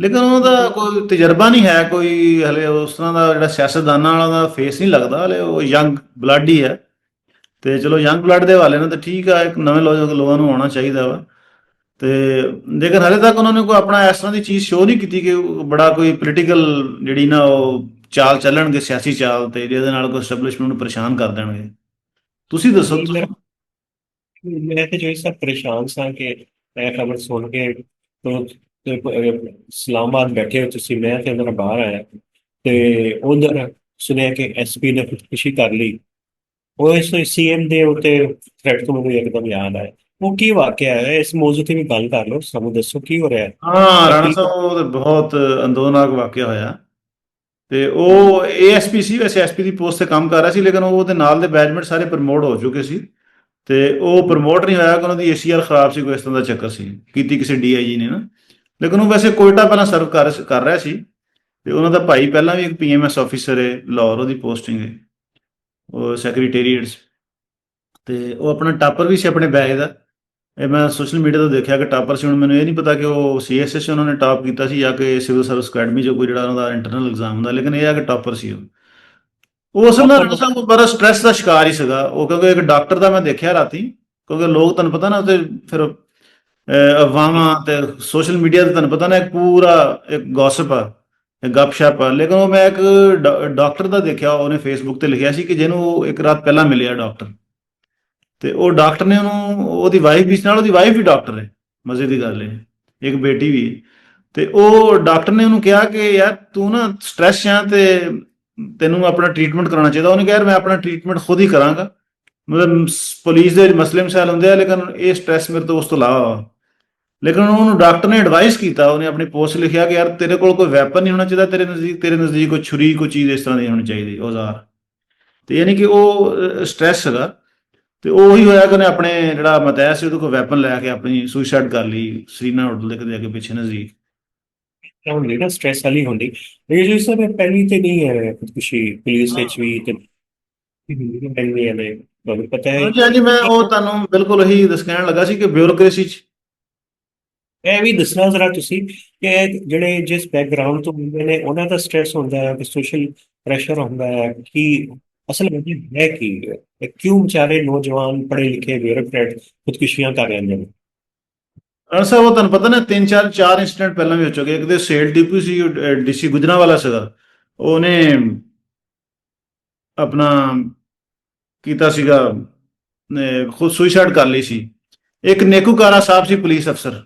ਲੇਕਿਨ ਉਹਦਾ ਕੋਈ ਤਜਰਬਾ ਨਹੀਂ ਹੈ ਕੋਈ ਹਲੇ ਉਸ ਤਰ੍ਹਾਂ ਦਾ ਜਿਹੜਾ ਸਿਆਸਤਦਾਨਾਂ ਵਾਲਾ ਦਾ ਫੇਸ ਨਹੀਂ ਲੱਗਦਾ ਹਲੇ ਉਹ ਯੰਗ ਬਲੱਡ ਹੀ ਹੈ। ਤੇ ਚਲੋ ਯੰਗ ਬਲੱਡ ਦੇ ਹਵਾਲੇ ਨਾਲ ਤਾਂ ਠੀਕ ਆ ਇੱਕ ਨਵੇਂ ਲੋਕ ਲੋਕਾਂ ਨੂੰ ਆਉਣਾ ਚਾਹੀਦਾ ਵਾ। ਤੇ ਲੇਕਿਨ ਹਲੇ ਤੱਕ ਉਹਨਾਂ ਨੇ ਕੋਈ ਆਪਣਾ ਇਸ ਤਰ੍ਹਾਂ ਦੀ ਚੀਜ਼ ਸ਼ੋਅ ਨਹੀਂ ਕੀਤੀ ਕਿ ਬੜਾ ਕੋਈ ਪੋਲੀਟੀਕਲ ਜਿਹੜੀ ਨਾ ਉਹ ਚਾਲ ਚੱਲਣਗੇ ਸਿਆਸੀ ਚਾਲ ਤੇ ਜਿਹਦੇ ਨਾਲ ਕੋਈ ਐਸਟੈਬਲਿਸ਼ਮੈਂਟ ਨੂੰ ਪਰੇਸ਼ਾਨ ਕਰ ਦੇਣਗੇ। ਤੁਸੀਂ ਦੱਸੋ ਤੁਸੀਂ। ਮੈਂ ਤੇ ਜੋ ਇਸ ਪਰੇਸ਼ਾਨ ਸਾਂ ਕਿ ਇਹ ਖਬਰ ਸੁਣ ਕੇ ਤੋਂ ਇਸਲਾਮਾਬਾਦ ਬੈਠੇ ਹੋ ਤੁਸੀਂ ਮੈਂ ਤੇ ਅੰਦਰ ਬਾਹਰ ਆਇਆ। ਤੇ ਉਧਰ ਸੁਣਿਆ ਕਿ ਐਸਪੀ ਨੇ ਖੁਦਕੁਸ਼ੀ ਕਰ ਲਈ। ਉਹ ਇਸ ਸੀਐਮ ਦੇ ਉੱਤੇ ਥ੍ਰੈਟ ਤੋਂ ਮੈਨੂੰ ਇੱਕਦਮ ਯਾਦ ਆਇਆ। ਉਹ ਕੀ ਵਾਕਿਆ ਹੈ? ਇਸ ਮੌਜੂ ਤੇ ਵੀ ਗੱਲ ਕਰ ਲਓ ਸਾਨੂੰ ਦੱਸੋ ਕੀ ਹੋ ਰਿਹਾ ਹੈ। ਹਾਂ ਰਾਣਾ ਸਾਹਿਬ ਉਹ ਤਾਂ ਬਹੁਤ ਅੰਦੋਲਨਾਕ ਵਾਕਿਆ ਹੋਇਆ। ਤੇ ਉਹ ਏਐਸਪੀ ਸੀ ਵੈਸੇ ਐਸਪੀ ਦੀ ਪੋਸਟ ਤੇ ਕੰਮ ਕਰ ਰਿਹਾ ਸੀ, ਲੇਕਿਨ ਉਹ ਉਹਦੇ ਨਾਲ ਦੇ ਬੈਚਮੈਂਟ ਸਾਰੇ ਪ੍ਰਮੋਟ ਹੋ ਚੁੱਕੇ ਸੀ ਤੇ ਉਹ ਪ੍ਰਮੋਟ ਨਹੀਂ ਹੋਇਆ ਕਿ ਉਹਨਾਂ ਦੀ ਏਸੀਆਰ ਖਰਾਬ ਸੀ, ਕੋਈ ਇਸ ਤਰ੍ਹਾਂ ਦਾ ਚੱਕਰ ਸੀ, ਕੀਤੀ ਕਿਸੇ ਡੀਆਈਜੀ ਨੇ ਨਾ। ਲੇਕਿਨ ਉਹ ਵੈਸੇ ਕੋਇਟਾ ਪਹਿਲਾਂ ਸਰਵ ਕਰ ਰਿਹਾ ਸੀ ਤੇ ਉਹਨਾਂ ਦਾ ਭਾਈ ਪਹਿਲਾਂ ਵੀ ਇੱਕ ਪੀਐਮਐਸ ਆਫੀਸਰ ਹੈ, ਲਾਹੌਰ, ਉਹਦੀ ਪੋਸਟਿੰਗ ਹੈ। ਉਹ ਸੈਕਟਰੀਏਟਸ ਤੇ ਉਹ ਆਪਣਾ ਟਾਪਰ ਵੀ ਸੀ ਆਪਣੇ ਬੈਚ ਦਾ। ਇਹ ਮੈਂ ਸੋਸ਼ਲ ਮੀਡੀਆ ਤੋਂ ਦੇਖਿਆ ਕਿ ਟਾਪਰ ਸੀ ਹੁਣ ਮੈਨੂੰ ਇਹ ਨਹੀਂ ਪਤਾ ਕਿ ਉਹ ਸੀਐਸਐਸ ਉਹਨਾਂ ਨੇ ਟਾਪ ਕੀਤਾ ਸੀ ਜਾਂ ਕਿ ਸਿਵਲ ਸਰਵਿਸ ਅਕੈਡਮੀ ਚੋਂ ਕੋਈ ਜਿਹੜਾ ਉਹਨਾਂ ਦਾ ਇੰਟਰਨਲ ਐਗਜ਼ਾਮ ਹੁੰਦਾ ਲੇਕਿਨ ਇਹ ਆ ਕਿ ਟਾਪਰ ਸੀ ਉਹ। ਅਸਲ ਨਾਲ ਸਾਹਿਬ ਬੜਾ ਸਟ੍ਰੈਸ ਦਾ ਸ਼ਿਕਾਰ ਹੀ ਸੀਗਾ। ਉਹ ਕਿਉਂਕਿ ਇੱਕ ਡਾਕਟਰ ਦਾ ਮੈਂ ਦੇਖਿਆ ਰਾਤੀ ਕਿਉਂਕਿ ਲੋਕ ਤੁਹਾਨੂੰ ਪਤਾ ਨਾ ਤੇ ਫਿਰ ਅਫਵਾਹਾਂ ਤੇ ਸੋਸ਼ਲ ਮੀਡੀਆ ਤੇ ਤੁਹਾਨੂੰ ਪਤਾ ਨਾ ਇੱਕ ਪੂਰਾ ਇੱਕ ਗੌਸਪ ਆ ਇੱਕ ਗੱਪਸ਼ਪ ਆ। ਲੇਕਿਨ ਉਹ ਮੈਂ ਇੱਕ ਡਾਕਟਰ ਦਾ ਦੇਖਿਆ ਉਹਨੇ ਫੇਸਬੁੱਕ ਤੇ ਲਿਖਿਆ ਸੀ ਕਿ ਜਿਹਨੂੰ ਇੱਕ ਰਾਤ ਪਹਿਲਾਂ ਮਿਲਿਆ ਡਾਕਟਰ ਤੇ ਉਹ ਡਾਕਟਰ ਨੇ ਉਹਨੂੰ, ਉਹਦੀ ਵਾਈਫ ਵੀ ਸੀ ਨਾਲ ਉਹਦੀ ਵਾਈਫ ਵੀ ਡਾਕਟਰ ਹੈ, ਮਜ਼ੇ ਦੀ ਗੱਲ ਹੈ, ਇੱਕ ਬੇਟੀ ਵੀ ਹੈ। ਤੇ ਉਹ ਡਾਕਟਰ ਨੇ ਉਹਨੂੰ ਕਿਹਾ ਕਿ ਯਾਰ ਤੂੰ ਨਾ ਸਟ੍ਰੈਸ ਆ ਤੇ ਤੈਨੂੰ ਆਪਣਾ ਟ੍ਰੀਟਮੈਂਟ ਕਰਾਉਣਾ ਚਾਹੀਦਾ ਉਹਨੇ ਕਿਹਾ ਯਾਰ ਮੈਂ ਆਪਣਾ ਟ੍ਰੀਟਮੈਂਟ ਖੁਦ ਹੀ ਕਰਾਂਗਾ ਮਤਲਬ ਪੁਲਿਸ ਦੇ ਮਸਲੇ ਮਸਾਇਲ ਹੁੰਦੇ ਆ, ਲੇਕਿਨ ਇਹ ਸਟ੍ਰੈਸ ਮੇਰੇ ਤੋਂ ਉਸ ਤੋਂ ਇਲਾਵਾ ਵਾ। ਲੇਕਿਨ ਉਹਨੂੰ ਡਾਕਟਰ ਨੇ ਐਡਵਾਈਸ ਕੀਤਾ, ਉਹਨੇ ਆਪਣੀ ਪੋਸਟ ਲਿਖਿਆ ਕਿ ਯਾਰ ਤੇਰੇ ਕੋਲ ਕੋਈ ਵੈਪਨ ਨਹੀਂ ਹੋਣਾ ਚਾਹੀਦਾ, ਤੇਰੇ ਨਜ਼ਦੀਕ ਤੇਰੇ ਨਜ਼ਦੀਕ ਕੋਈ ਛੁਰੀ, ਕੋਈ ਚੀਜ਼ ਇਸ ਤਰ੍ਹਾਂ ਦੀ ਹੋਣੀ ਚਾਹੀਦੀ, ਔਜ਼ਾਰ ਤੇ ਯਾਨੀ ਕਿ ਉਹ ਸਟ੍ਰੈਸ ਹੈਗਾ ਤੇ ਉਹੀ ਹੋਇਆ ਕਿ ਉਹਨੇ ਆਪਣੇ ਜਿਹੜਾ ਮਤੈਆ ਸੀ ਉਹਦੇ ਕੋਲ ਵੈਪਨ ਲੈ ਕੇ ਆਪਣੀ ਸੁਸਾਈਡ ਕਰ ਲਈ ਸਰੀਨਾ ਹੋਟਲ ਦੇ ਕਿਤੇ ਅੱਗੇ ਪਿੱਛੇ ਨਜ਼ਦੀਕ। ਹੁੰਦੀ ਨਾ ਸਟ੍ਰੈਸ ਵਾਲੀ ਹੁੰਦੀ ਇਹ ਸਭ ਪਹਿਲੀ ਤੇ ਨਹੀਂ ਹੈ ਖੁਦਕੁਸ਼ੀ ਪੁਲਿਸ ਵਿੱਚ ਵੀ ਤੇ ਪਹਿਲੀ ਹੈ ਨੇ ਤੁਹਾਨੂੰ ਪਤਾ ਹੈ। ਹਾਂਜੀ ਹਾਂਜੀ ਮੈਂ ਉਹ ਤੁਹਾਨੂੰ ਬਿਲਕੁਲ ਇਹੀ ਦੱਸ ਕਹਿਣ ਲੱਗਾ ਸੀ ਕਿ ਬਿਊਰੋਕ੍ਰੇਸੀ ਚ। ਇਹ ਵੀ ਦੱਸਣਾ ਜ਼ਰਾ ਤੁਸੀਂ ਕਿ ਜਿਹੜੇ ਜਿਸ ਬੈਕਗ੍ਰਾਉਂਡ ਤੋਂ ਹੁੰਦੇ ਨੇ ਉਹਨਾਂ ਦਾ ਸਟ੍ਰੈਸ ਹੁੰਦਾ ਹੈ ਕਿ ਸੋਸ਼ਲ ਪ੍ਰੈਸ਼ਰ ਹੁੰਦਾ ਹੈ ਕਿ ਅਸਲ ਵਿੱਚ ਹੈ ਕੀ? ਕਿਉਂ ਵਿਚਾਰੇ ਨੌਜਵਾਨ ਪੜ੍ਹੇ ਲਿਖੇ ਬਿਊਰੋਕਰੇਟ ਖੁਦਕੁਸ਼ੀਆਂ ਕਰ ਰਹੇ ਨੇ? ਅਰਸਾ ਉਹ ਤੁਹਾਨੂੰ ਪਤਾ ਨਾ ਤਿੰਨ ਚਾਰ ਚਾਰ ਇੰਸੀਡੈਂਟ ਪਹਿਲਾਂ ਵੀ ਹੋ ਚੁੱਕੇ ਇੱਕ ਤੇ ਸੇਲ ਡੀਪੀ ਸੀ ਡੀਸੀ ਗੁਜਰਾਵਾਲਾ ਸੀਗਾ। ਉਹਨੇ ਆਪਣਾ ਕੀਤਾ ਸੀਗਾ ਖੁਦ ਸੁਸਾਈਡ ਕਰ ਲਈ ਸੀ। ਇੱਕ ਨੇਕੂਕਾਰਾ ਸਾਹਿਬ ਸੀ ਪੁਲਿਸ ਅਫਸਰ।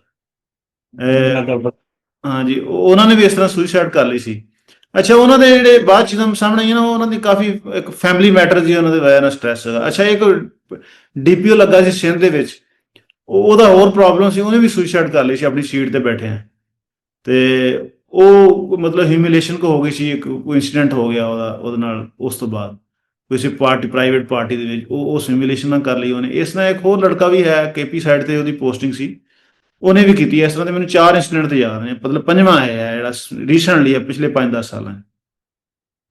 ਹਾਂਜੀ ਉਹ- ਉਹਨਾਂ ਨੇ ਵੀ ਇਸ ਤਰ੍ਹਾਂ ਸੁਸਾਈਡ ਕਰ ਲਈ ਸੀ। ਅੱਛਾ, ਉਹਨਾਂ ਦੇ ਜਿਹੜੇ ਬਾਅਦ ਚ ਜਦੋਂ ਸਾਹਮਣੇ ਆਈ ਨਾ ਉਹਨਾਂ ਦੀ ਕਾਫੀ ਇੱਕ ਫੈਮਿਲੀ ਮੈਟਰ ਜੀ ਉਹਨਾਂ ਦੇ ਵਜ੍ਹਾ ਨਾਲ ਸਟ੍ਰੈਸ ਸੀਗਾ ਅੱਛਾ, ਇੱਕ ਡੀਪੀਓ ਲੱਗਾ ਸੀ ਸਿੰਧ ਦੇ ਵਿੱਚ। ਉਹਦਾ ਹੋਰ ਪ੍ਰੋਬਲਮ ਸੀ, ਉਹਨੇ ਵੀ ਸੁਸਾਈਡ ਕਰ ਲਈ ਸੀ, ਆਪਣੀ ਸੀਟ ਤੇ ਬੈਠੇ ਆ ਤੇ ਉਹ ਮਤਲਬ ਹਿਊਮਿਲੇਸ਼ਨ ਕੋ ਹੋ ਗਈ ਸੀ, ਇੱਕ ਕੋਈ ਇਨਸੀਡੈਂਟ ਹੋ ਗਿਆ ਉਹਦਾ, ਉਹਦੇ ਨਾਲ ਉਸ ਤੋਂ ਬਾਅਦ। ਕਿਸੇ ਪਾਰਟੀ ਪ੍ਰਾਈਵੇਟ ਪਾਰਟੀ ਦੇ ਵਿੱਚ, ਉਹ ਉਸ ਹਿਊਮਿਲੇਸ਼ਨ ਨਾਲ ਕਰ ਲਈ ਉਹਨੇ। ਇਸ ਨਾਲ ਇੱਕ ਹੋਰ ਲੜਕਾ ਵੀ ਹੈ ਕੇਪੀ ਸਾਈਡ ਤੇ ਉਹਦੀ ਪੋਸਟਿੰਗ ਸੀ। ਉਹਨੇ ਵੀ ਕੀਤੀ, ਇਸ ਤਰ੍ਹਾਂ ਦੇ ਮੈਨੂੰ ਚਾਰ ਇਨਸੀਡੈਂਟ ਤੇ ਯਾਦ ਨੇ, ਮਤਲਬ ਪੰਜਵਾਂ ਹੈ ਜਿਹੜਾ ਰੀਸੈਂਟਲੀ ਹੈ, ਪਿਛਲੇ 5-10 ਸਾਲਾਂ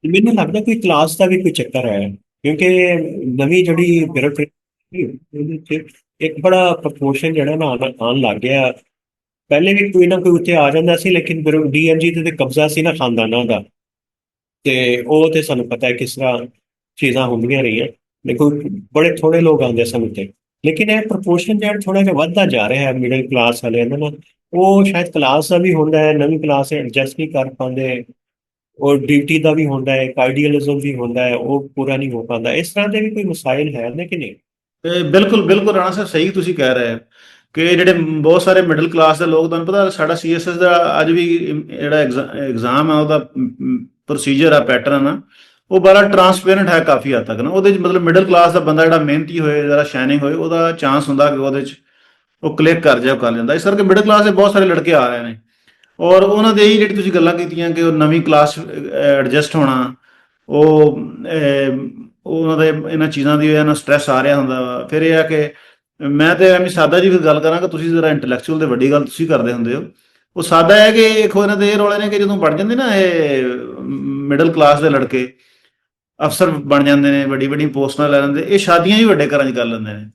ਮੈਨੂੰ ਲੱਗਦਾ ਕੋਈ ਕਲਾਸ ਦਾ ਵੀ ਕੋਈ ਚੱਕਰ ਹੈ, ਕਿਉਂਕਿ ਨਵੀਂ ਜਿਹੜੀ ਬਿਊਰੋਕ੍ਰੇਟ ਇੱਕ ਬੜਾ ਪ੍ਰਪੋਰਸ਼ਨ ਜਿਹੜਾ ਨਾ ਆਉਣ ਲੱਗ ਗਿਆ। ਪਹਿਲੇ ਵੀ ਕੋਈ ਨਾ ਕੋਈ ਉੱਥੇ ਆ ਜਾਂਦਾ ਸੀ, ਲੇਕਿਨ ਡੀਐਮਜੀ ਤੇ ਕਬਜ਼ਾ ਸੀ ਨਾ ਖਾਨਦਾਨਾਂ ਦਾ। ਤੇ ਉਹ ਤੇ ਸਾਨੂੰ ਪਤਾ ਹੈ ਕਿਸ ਤਰ੍ਹਾਂ ਚੀਜ਼ਾਂ ਹੁੰਦੀਆਂ ਰਹੀਆਂ। ਦੇਖੋ, ਬੜੇ ਥੋੜੇ ਲੋਕ ਆਉਂਦੇ ਸਨ ਉੱਤੇ ਲੇਕਿਨ ਇਹ ਪ੍ਰਪੋਰਸ਼ਨ ਜਿਹੜਾ ਥੋੜਾ ਜਿਹਾ ਵੱਧਦਾ ਜਾ ਰਿਹਾ ਹੈ ਮਿਡਲ ਕਲਾਸ ਵਾਲਿਆਂ ਦਾ ਉਹ ਸ਼ਾਇਦ ਕਲਾਸ ਦਾ ਵੀ ਹੁੰਦਾ ਹੈ, ਨਵੀਂ ਕਲਾਸ ਐਡਜਸਟ ਨਹੀਂ ਕਰ ਪਾਉਂਦੇ ਔਰ ਡਿਊਟੀ ਦਾ ਵੀ ਹੁੰਦਾ ਹੈ ਇੱਕ ਵੀ ਹੁੰਦਾ ਹੈ, ਉਹ ਪੂਰਾ ਨਹੀਂ ਹੋ ਪਾਉਂਦਾ। ਇਸ ਤਰ੍ਹਾਂ ਦੇ ਵੀ ਕੋਈ ਮਸਾਇਲ ਹੈ ਨੇ ਕਿ ਨਹੀਂ? ਬਿਲਕੁਲ ਬਿਲਕੁਲ ਰਾਣਾ ਸਾਹਿਬ, ਸਹੀ ਤੁਸੀਂ ਕਹਿ ਰਹੇ ਹੋ ਕਿ ਜਿਹੜੇ ਬਹੁਤ ਸਾਰੇ ਮਿਡਲ ਕਲਾਸ ਦੇ ਲੋਕ, ਤੁਹਾਨੂੰ ਪਤਾ ਸਾਡਾ ਸੀਐਸਐਸ ਦਾ ਅੱਜ ਵੀ ਜਿਹੜਾ ਐਗਜ਼ਾਮ ਆ, ਉਹਦਾ ਪ੍ਰੋਸੀਜਰ ਆ ਪੈਟਰਨ ਆ ਉਹ ਬੜਾ ਟਰਾਂਸਪੇਰੈਂਟ ਹੈ ਕਾਫੀ ਹੱਦ ਤੱਕ ਨਾ। ਉਹਦੇ ਚ ਮਤਲਬ ਮਿਡਲ ਕਲਾਸ ਦਾ ਬੰਦਾ ਜਿਹੜਾ ਮਿਹਨਤੀ ਹੋਏ, ਜਿਹੜਾ ਸ਼ਾਈਨਿੰਗ ਹੋਏ, ਉਹਦਾ ਚਾਂਸ ਹੁੰਦਾ ਕਿ ਉਹਦੇ ਚ ਉਹ ਕਲਿੱਕ ਕਰ ਜਾਏ, ਉਹ ਕਰ ਲੈਂਦਾ। ਇਸ ਕਰਕੇ ਮਿਡਲ ਕਲਾਸ ਦੇ ਬਹੁਤ ਸਾਰੇ ਲੜਕੇ ਆ ਰਹੇ ਨੇ। ਔਰ ਉਹਨਾਂ ਦੇ ਹੀ ਜਿਹੜੀ ਤੁਸੀਂ ਗੱਲਾਂ ਕੀਤੀਆਂ ਕਿ ਉਹ ਨਵੀਂ ਕਲਾਸ ਐਡਜਸਟ ਹੋਣਾ, ਉਹ ਉਹਨਾਂ ਦੇ ਇਹਨਾਂ ਚੀਜ਼ਾਂ ਦੀ ਇਹਨਾਂ ਨਾਲ ਸਟ੍ਰੈਸ ਆ ਰਿਹਾ ਹੁੰਦਾ। ਵਾ ਫਿਰ ਇਹ ਆ ਕਿ ਮੈਂ ਤੇ ਐਵੇਂ ਸਾਦਾ ਜੀ ਫਿਰ ਗੱਲ ਕਰਾਂ ਕਿ ਤੁਸੀਂ ਜ਼ਰਾ ਇੰਟੈਲੈਕਚੁਅਲ ਤੇ ਵੱਡੀ ਗੱਲ ਤੁਸੀਂ ਕਰਦੇ ਹੁੰਦੇ ਹੋ। ਉਹ ਸਾਦਾ ਹੈ ਕਿ ਇੱਕ ਇਹਨਾਂ ਦੇ ਇਹ ਰੋਲੇ ਨੇ ਕਿ ਜਦੋਂ ਬਣ ਜਾਂਦੇ ਨਾ ਇਹ ਮਿਡਲ ਕਲਾਸ ਦੇ ਲੜਕੇ ਅਫਸਰ ਬਣ ਜਾਂਦੇ ਨੇ, ਵੱਡੀ ਵੱਡੀ ਪੋਸਟਾਂ ਲੈ ਲੈਂਦੇ, ਇਹ ਸ਼ਾਦੀਆਂ ਹੀ ਵੱਡੇ ਘਰਾਂ 'ਚ ਕਰ ਲੈਂਦੇ ਨੇ।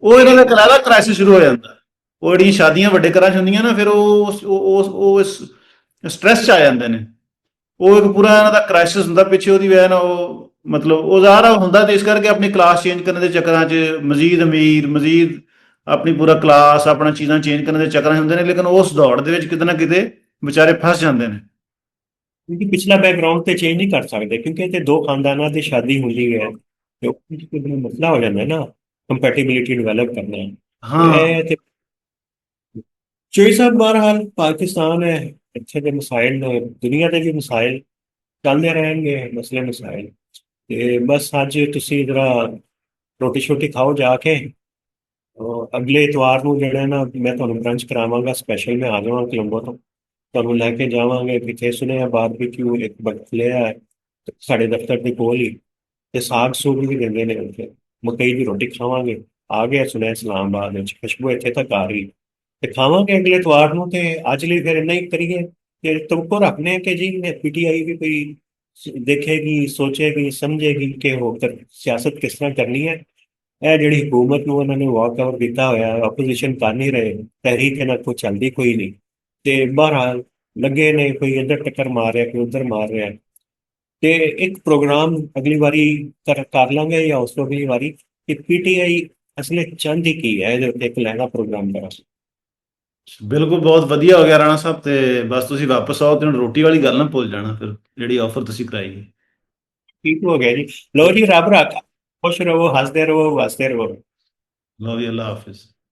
ਉਹ ਇਹਨਾਂ ਦਾ ਕਰਾਲਾ ਕ੍ਰਾਈਸਿਸ ਸ਼ੁਰੂ ਹੋ ਜਾਂਦਾ। ਉਹ ਜਿਹੜੀਆਂ ਸ਼ਾਦੀਆਂ ਵੱਡੇ ਘਰਾਂ 'ਚ ਹੁੰਦੀਆਂ ਨਾ, ਫਿਰ ਉਹ ਉਸ- ਉਹ, ਉਸ- ਇਸ ਸਟ੍ਰੈਸ 'ਚ ਆ ਜਾਂਦੇ ਨੇ। ਉਹ ਇੱਕ ਪੂਰਾ ਇਹਨਾਂ ਦਾ ਕ੍ਰਾਈਸਿਸ ਹੁੰਦਾ, ਪਿੱਛੇ ਉਹਦੀ ਵਜ੍ਹਾ ਨਾਲ ਉਹ ਮਤਲਬ ਉਹ ਜ਼ਾਹਰਾ ਹੁੰਦਾ ਤੇ ਇਸ ਕਰਕੇ ਆਪਣੀ ਕਲਾਸ ਚੇਂਜ ਕਰਨ ਦੇ ਚੱਕਰਾਂ 'ਚ ਮਜ਼ੀਦ ਅਮੀਰ, ਮਜ਼ੀਦ ਆਪਣੀ ਪੂਰਾ ਕਲਾਸ ਆਪਣਾ ਚੀਜ਼ਾਂ ਚੇਂਜ ਕਰਨ ਦੇ ਚੱਕਰਾਂ 'ਚ ਹੁੰਦੇ ਨੇ, ਲੇਕਿਨ ਉਸ ਦੌੜ ਦੇ ਵਿੱਚ ਕਿਤੇ ਨਾ ਕਿਤੇ ਵਿਚਾਰੇ ਫਸ ਜਾਂਦੇ ਨੇ। ਕਿਉਂਕਿ ਪਿਛਲਾ ਬੈਕਗ੍ਰਾਉਂਡ ਤੇ ਚੇਂਜ ਨਹੀਂ ਕਰ ਸਕਦੇ ਕਿਉਂਕਿ ਇਹ ਤੇ ਦੋ ਖਾਨਦਾਨਾਂ ਦੀ ਸ਼ਾਦੀ ਹੁੰਦੀ ਹੈ ਤੇ ਉਹ ਕੋਈ ਨਾ ਮਸਲਾ ਹੋ ਜਾਂਦਾ ਹੈ ਨਾ ਕੰਪੈਟੀਬਿਲਿਟੀ ਡਿਵੈਲਪ ਕਰਨਾ। ਹਾਂ। ਤੇ ਚੋਈ ਸਾਹਿਬ ਬਹਰਹਾਲ ਪਾਕਿਸਤਾਨ ਹੈ ਇੱਥੇ ਦੇ ਮਸਾਇਲ ਨੇ ਦੁਨੀਆ ਦੇ ਵੀ ਮਸਾਇਲ ਚੱਲਦੇ ਰਹਿਣਗੇ ਮਸਲੇ ਮਸਾਇਲ। ਤੇ ਬਸ ਅੱਜ ਤੁਸੀਂ ਜਰਾ ਰੋਟੀ ਛੋਟੀ ਖਾਓ ਜਾ ਕੇ ਅਗਲੇ ਇਤਵਾਰ ਨੂੰ ਜਿਹੜਾ ਨਾ ਮੈਂ ਤੁਹਾਨੂੰ ਬ੍ਰੰਚ ਕਰਾਵਾਂਗਾ ਸਪੈਸ਼ਲ ਮੈਂ ਆ ਜਾਵਾਂਗਾ ਕੋਲੰਬੋ ਤੋਂ। ਤੁਹਾਨੂੰ ਲੈ ਕੇ ਜਾਵਾਂਗੇ ਕਿਥੇ ਸੁਣਿਆ ਬਾਰਬੀਕਿਊ ਇੱਕ ਹੈ ਸਾਡੇ ਦਫ਼ਤਰ ਦੇ ਕੋਲ ਹੀ ਤੇ ਸਾਗ ਸੂਗ ਵੀ ਦਿੰਦੇ ਨੇ ਉੱਥੇ। ਮਕਈ ਦੀ ਰੋਟੀ ਖਾਵਾਂਗੇ। ਆ ਗਿਆ ਸੁਣਿਆ ਇਸਲਾਮਾਬਾਦ ਵਿੱਚ ਖੁਸ਼ਬੂ ਇੱਥੇ ਤੱਕ ਆ ਰਹੀ ਤੇ ਖਾਵਾਂਗੇ ਅਗਲੇ ਐਤਵਾਰ ਨੂੰ ਤੇ ਅੱਜ ਲਈ ਫਿਰ ਇੰਨਾ ਹੀ ਕਰੀਏ ਤੇ ਤੁਮਕੋ ਰੱਖਨੇ ਕਿ ਜੀ ਨੇ ਪੀਟੀਆਈ ਵੀ ਕੋਈ ਦੇਖੇਗੀ ਸੋਚੇਗੀ ਸਮਝੇਗੀ ਕਿ ਹੋਰ ਕਰ- ਸਿਆਸਤ ਕਿਸ ਤਰ੍ਹਾਂ ਕਰਨੀ ਹੈ। ਇਹ ਜਿਹੜੀ ਹਕੂਮਤ ਨੂੰ ਉਹਨਾਂ ਨੇ ਵਾਕਆਊਟ ਕੀਤਾ ਹੋਇਆ ਆਪੋਜੀਸ਼ਨ ਕਰ ਨਹੀਂ ਰਹੇ ਤਹਿਰੀਕ ਇਹਨਾਂ ਕੋਲ ਚੱਲਦੀ ਕੋਈ ਨਹੀਂ। ਤੇ ਬਹਰਹਾਲ ਲੱਗੇ ਨੇ ਕੋਈ ਇੱਧਰ ਟੱਕਰ ਮਾਰ ਰਿਹਾ ਕੋਈ ਉੱਧਰ ਮਾਰ ਰਿਹਾ। ਤੇ ਇੱਕ ਪ੍ਰੋਗਰਾਮ ਅਗਲੀ ਵਾਰੀ ਕਰ ਕਰ ਲਾਂਗੇ ਜਾਂ ਉਸ ਤੋਂ ਅਗਲੀ ਵਾਰੀ ਕਿ ਪੀਟੀਆਈ ਅਸਲੇ ਚਾਹੁੰਦੀ ਕੀ ਹੈ ਇਹਦੇ ਉੱਤੇ ਇੱਕ ਲਹਿੰਗਾ ਪ੍ਰੋਗਰਾਮ ਕਰਾਂ ਬਿਲਕੁਲ ਬਹੁਤ ਵਧੀਆ ਹੋ ਗਿਆ ਰਾਣਾ ਸਾਹਿਬ ਤੇ ਬਸ ਤੁਸੀਂ ਵਾਪਸ ਆਓ ਤੇ ਰੋਟੀ ਵਾਲੀ ਗੱਲ ਨਾ ਭੁੱਲ ਜਾਣਾ ਫਿਰ ਜਿਹੜੀ ਆਫਰ ਤੁਸੀਂ ਕਰਾਈ ਹੈ। ਠੀਕ ਹੋ ਗਿਆ ਜੀ। ਲੋ ਜੀ ਰੱਬ ਰੱਖਾ। ਖੁਸ਼ ਰਹੋ ਹੱਸਦੇ ਰਹੋ ਵਸਦੇ ਰਹੋ। ਲਓ ਜੀ ਅੱਲਾ ਹਾਫਿਜ਼।